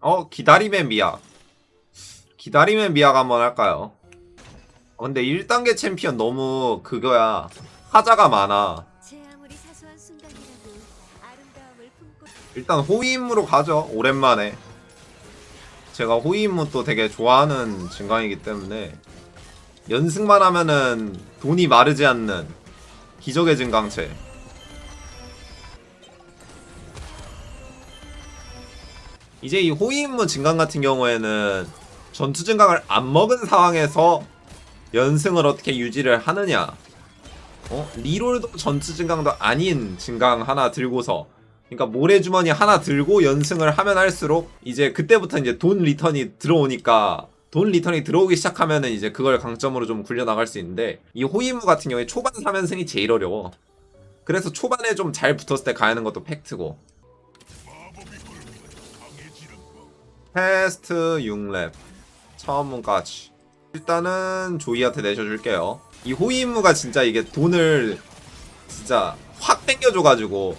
어 기다림의 미학 기다림의 미학 한번 할까요? 어, 근데 1단계 챔피언 너무 그거야. 하자가 많아. 일단 호위임무로 가죠 오랜만에. 제가 호위임무 또 되게 좋아하는 증강이기 때문에. 연승만 하면은 돈이 마르지 않는 기적의 증강체 이제 이 호위임무 증강 같은 경우에는 전투 증강을 안 먹은 상황에서 연승을 어떻게 유지를 하느냐. 어? 리롤도 전투 증강도 아닌 증강 하나 들고서. 그러니까 모래주머니 하나 들고 연승을 하면 할수록 이제 그때부터 이제 돈 리턴이 들어오니까 돈 리턴이 들어오기 시작하면은 이제 그걸 강점으로 좀 굴려나갈 수 있는데 이 호위무 같은 경우에 초반 3연승이 제일 어려워. 그래서 초반에 좀 잘 붙었을 때 가는 것도 팩트고 패스트 6렙. 처음문까지. 일단은 조이한테 내셔줄게요. 이 호위무가 진짜 이게 돈을 진짜 확 땡겨줘가지고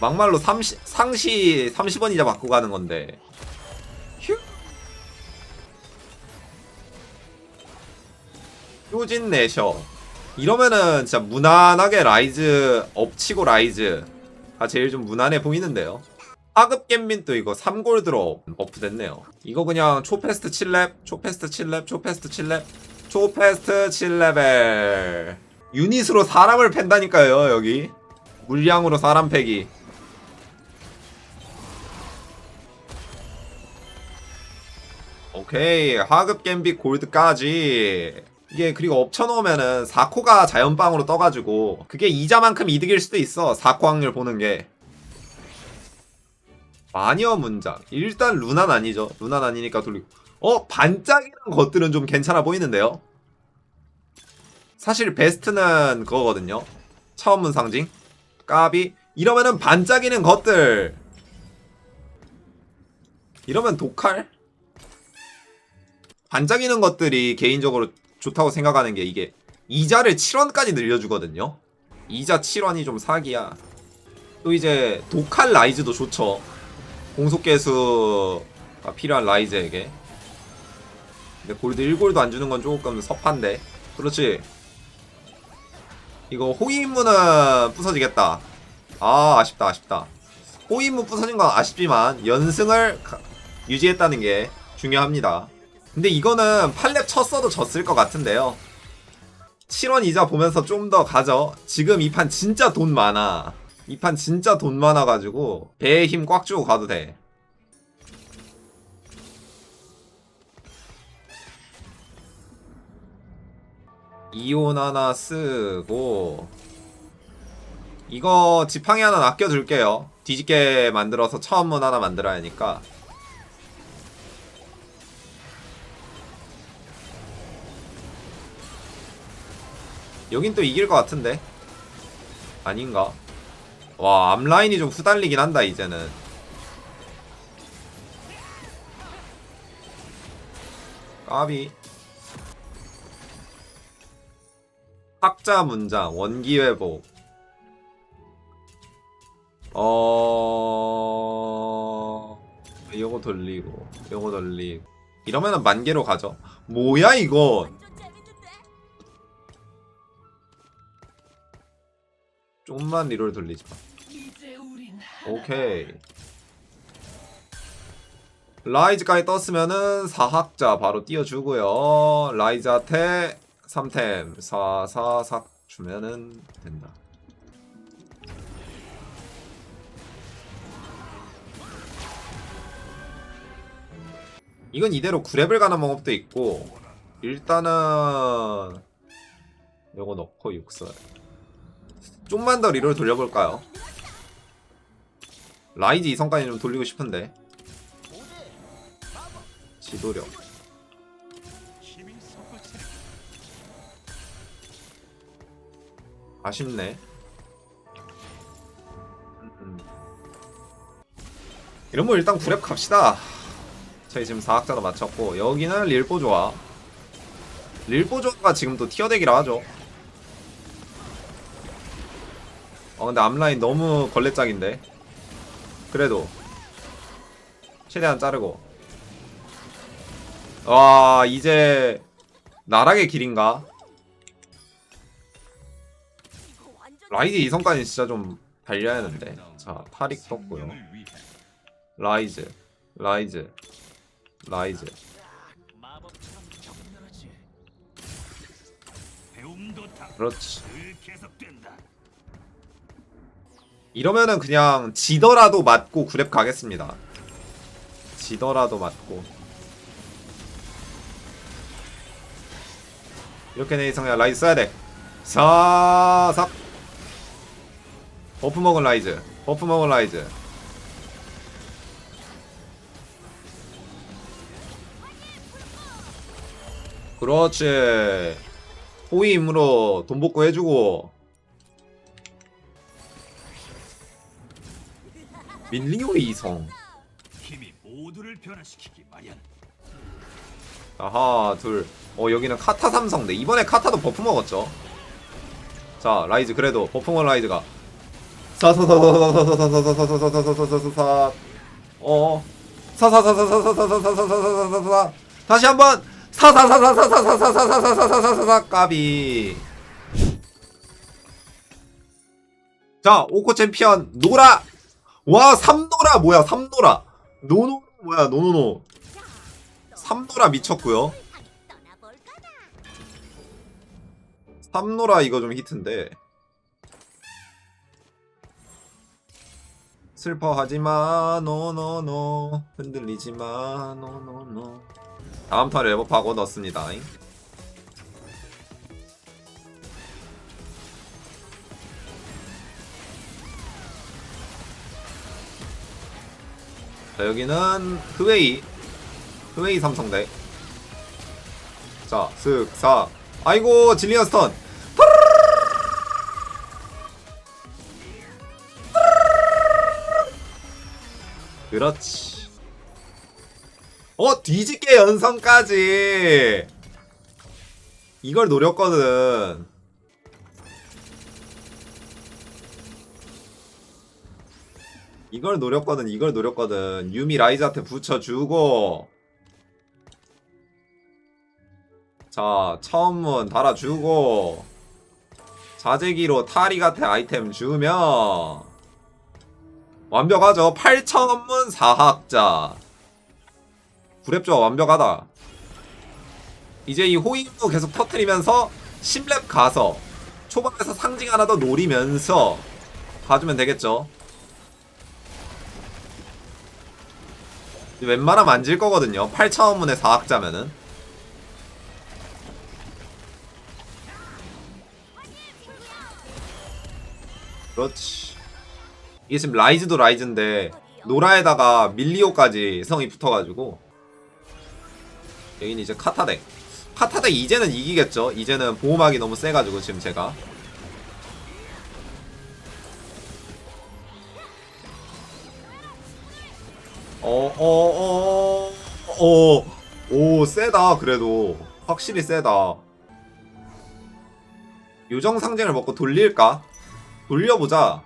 막말로 30, 상시 30원이자 받고 가는 건데. 휴. 효진 내셔. 이러면은 진짜 무난하게 라이즈 엎치고 라이즈가 제일 좀 무난해 보이는데요 하급 겜민도 이거 3골 드롭 버프 됐네요. 이거 그냥 초패스트 7렙 초패스트 7렙 초패스트 7렙 초패스트 7레벨. 유닛으로 사람을 팬다니까요 여기. 물량으로 사람 패기. 오케이 하급 겜빅 골드까지. 이게 그리고 엎쳐놓으면은 4코가 자연빵으로 떠가지고 그게 이자만큼 이득일 수도 있어 4코 확률 보는 게 마녀 문장. 일단 루난 아니죠. 루난 아니니까 돌리고. 어 반짝이는 것들은 좀 괜찮아 보이는데요? 사실 베스트는 그거거든요. 처음 상징. 까비. 이러면은 반짝이는 것들. 이러면 독할? 반짝이는 것들이 개인적으로 좋다고 생각하는 게 이게 이자를 7원까지 늘려주거든요. 이자 7원이 좀 사기야. 또 이제 독할 라이즈도 좋죠 공속계수가 필요한 라이즈에게. 근데 골드 1골도 안 주는 건 조금 섭한데. 그렇지. 이거 호위임무는 부서지겠다. 아 아쉽다 아쉽다. 호위임무 부서진 건 아쉽지만 연승을 가- 유지했다는 게 중요합니다. 근데 이거는 팔렙 쳤어도 졌을 것 같은데요. 7원 이자 보면서 좀 더 가죠. 지금 이 판 진짜 돈 많아 이 판 진짜 돈 많아가지고 배에 힘 꽉 주고 가도 돼. 이온 하나 쓰고 이거 지팡이 하나 아껴둘게요. 뒤집게 만들어서 처음문 하나 만들어야 하니까. 여긴 또 이길 것 같은데? 아닌가 와 앞라인이 좀 후달리긴 한다 이제는. 까비. 학자 문장 원기 회복. 어 요거 돌리고 요거 돌리고. 이러면은 만개로 가죠. 뭐야 이거 좀만 리롤 돌리지 마. 오케이. 라이즈까지 떴으면은 사학자 바로 띄워주고요. 라이즈한테 3템 4 4 4 주면은 된다. 이건 이대로 9렙을 가는 방법도 있고 일단은 요거 넣고 육설 좀만 더 리롤 돌려볼까요? 라이즈 이성까지 좀 돌리고 싶은데. 지도력. 아쉽네. 음. 이러면 일단 9렙 갑시다. 저희 지금 4학자도 맞췄고 여기는 릴보 좋아. 릴보 좋아가 지금 또 티어덱이라 하죠 어 근데 앞라인 너무 걸레짝인데. 그래도. 최대한 자르고. 와 이제 나락의 길인가? 라이즈 이성까지 진짜 좀 달려야 하는데. 자 타릭 떴고요. 라이즈 라이즈 라이즈. 그렇지. 이러면은 그냥 지더라도 맞고 그랩 가겠습니다. 지더라도 맞고. 이렇게 내 이성야 라이즈 써야 돼. 사삭 버프 먹은 라이즈. 버프 먹은 라이즈. 그렇지. 호위 임무로 돈 복구 해주고 밀리오의 이성 힘이 모두를 변화시키기 마련. 아하 둘. 어 여기는 카타 삼성대. 이번에 카타도 버프 먹었죠. 자 라이즈 그래도 버프 먹은 라이즈가 사사사사사사사사사사사사사사사사 어 사사사사사사사사사사사사사 다시 한번 사사사사사사사사사사사사사사 까비 자 오코 챔피언 노라 와 삼노라 뭐야 삼노라. 노노 뭐야 노노노. 삼노라 미쳤고요. 삼노라 이거 좀 히트인데. 슬퍼하지마 노노노. 흔들리지마 노노노. 다음 턴 레버하고 넣습니다 자 여기는 흐웨이 흐웨이 삼성대 자, 슥, 사. 아이고, 질리언 스턴. 그렇지. 어, 뒤집게 연성까지. 이걸 노렸거든. 이걸 노렸거든, 이걸 노렸거든. 유미 라이즈한테 붙여주고. 자, 처음문 달아주고 자재기로 타리 같은 아이템 주면 완벽하죠. 8천원문 4학자 구랩조가 완벽하다. 이제 이 호잉도 계속 터트리면서 10렙 가서 초반에서 상징 하나 더 노리면서 가주면 되겠죠. 웬만하면 안 질 거거든요. 8천원문에 4학자면은. 그렇지. 이게 지금 라이즈도 라이즈인데 노라에다가 밀리오까지 성이 붙어가지고 여기는 이제 카타덱. 카타덱 이제는 이기겠죠. 이제는 보호막이 너무 세가지고 지금 제가 어, 어어어어오 세다 그래도 확실히 세다. 요정 상징을 먹고 돌릴까? 돌려보자.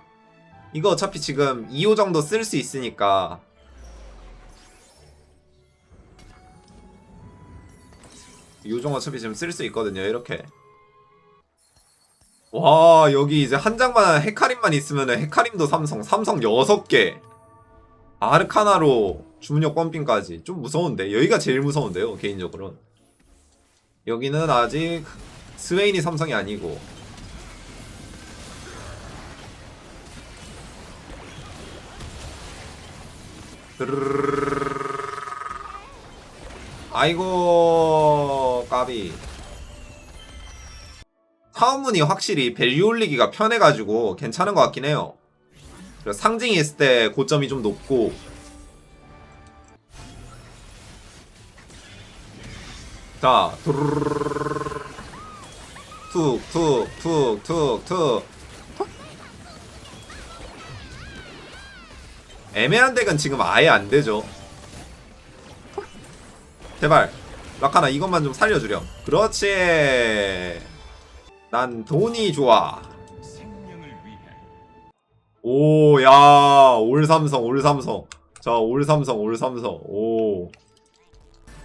이거 어차피 지금 2호 정도 쓸 수 있으니까. 요정 어차피 지금 쓸 수 있거든요, 이렇게. 와, 여기 이제 한 장만 헤카림만 있으면 헤카림도 삼성, 삼성 6개. 아르카나로 주문력 펌핑까지. 좀 무서운데. 여기가 제일 무서운데요, 개인적으로. 여기는 아직 스웨인이 삼성이 아니고. 아이고 까비 사원문이 확실히 밸류 올리기가 편해가지고 괜찮은 것 같긴 해요 그리고 상징이 있을 때 고점이 좀 높고 자 툭툭툭툭툭툭 애매한 덱은 지금 아예 안 되죠. 제발 라카나 이것만 좀 살려주렴. 그렇지. 난 돈이 좋아. 오, 야, 올 삼성, 올 삼성. 자, 올 삼성, 올 삼성. 오.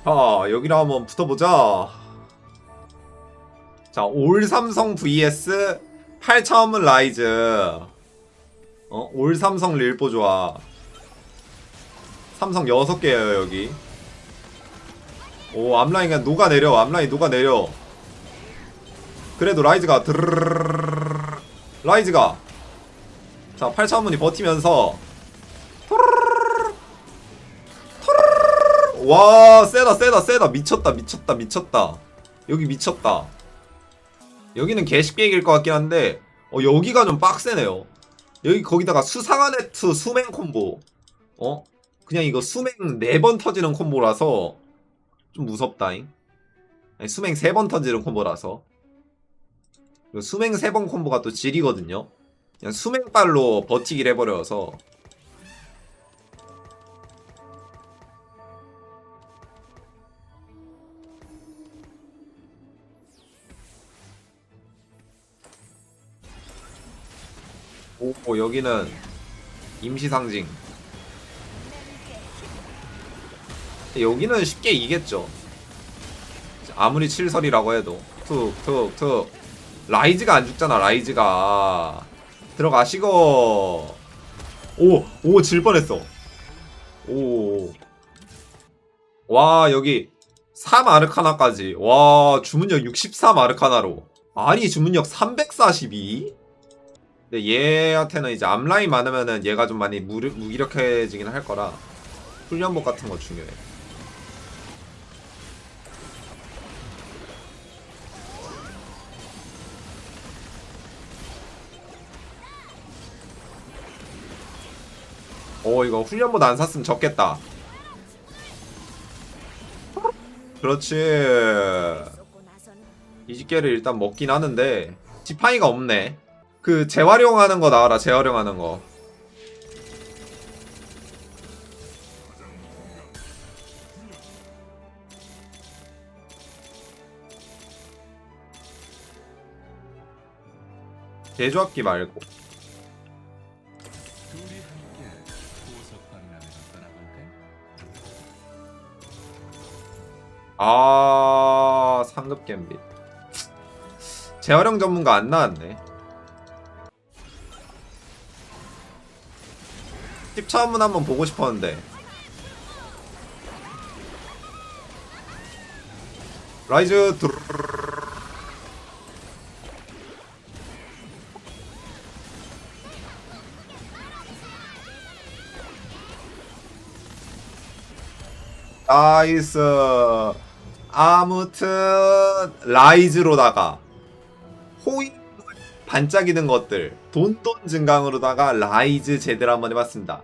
자, 여기로 한번 붙어보자. 자, 올 삼성 vs 8차원문 라이즈. 어, 올 삼성 릴보 좋아. 삼성 6개예요, 여기. 오, 앞라인 그냥 녹아내려. 앞라인 녹아내려. 그래도 라이즈가 드르르르르르르. 라이즈가 자 8차원문이 버티면서. 와 세다 세다 세다. 미쳤다 미쳤다 미쳤다. 여기 미쳤다. 여기는 개쉽게 이길 것 같긴 한데 어 여기가 좀 빡세네요. 여기 거기다가 수상한 네트 수맹 콤보. 어? 그냥 이거 수맹 4번 터지는 콤보라서 좀 무섭다잉. 수맹 3번 터지는 콤보라서. 수맹 3번 콤보가 또 질이거든요 그냥 수맹발로 버티기를 해버려서. 오, 오, 여기는 임시상징. 여기는 쉽게 이겠죠. 아무리 칠설이라고 해도. 툭툭툭. 라이즈가 안 죽잖아 라이즈가 들어가시고. 오오 질 뻔했어. 오 와 여기 3 아르카나까지. 와 주문력 63 아르카나로. 아니 주문력 342 근데 얘한테는 이제 앞라인 많으면은 얘가 좀 많이 무리, 무기력해지긴 할 거라. 훈련복 같은 거 중요해 오 이거 훈련복 안 샀으면 적겠다. 그렇지. 이집게를 일단 먹긴 하는데 지팡이가 없네. 그 재활용하는 거 나와라 재활용하는 거. 제조합기 말고 아 상급 갬빗 재활용 전문가 안 나왔네. 10차원문 한번 보고 싶었는데. 라이즈 드르르르르르. 나이스 아무튼 라이즈로다가 호인 반짝이는 것들 돈돈 증강으로다가 라이즈 제대로 한번 해봤습니다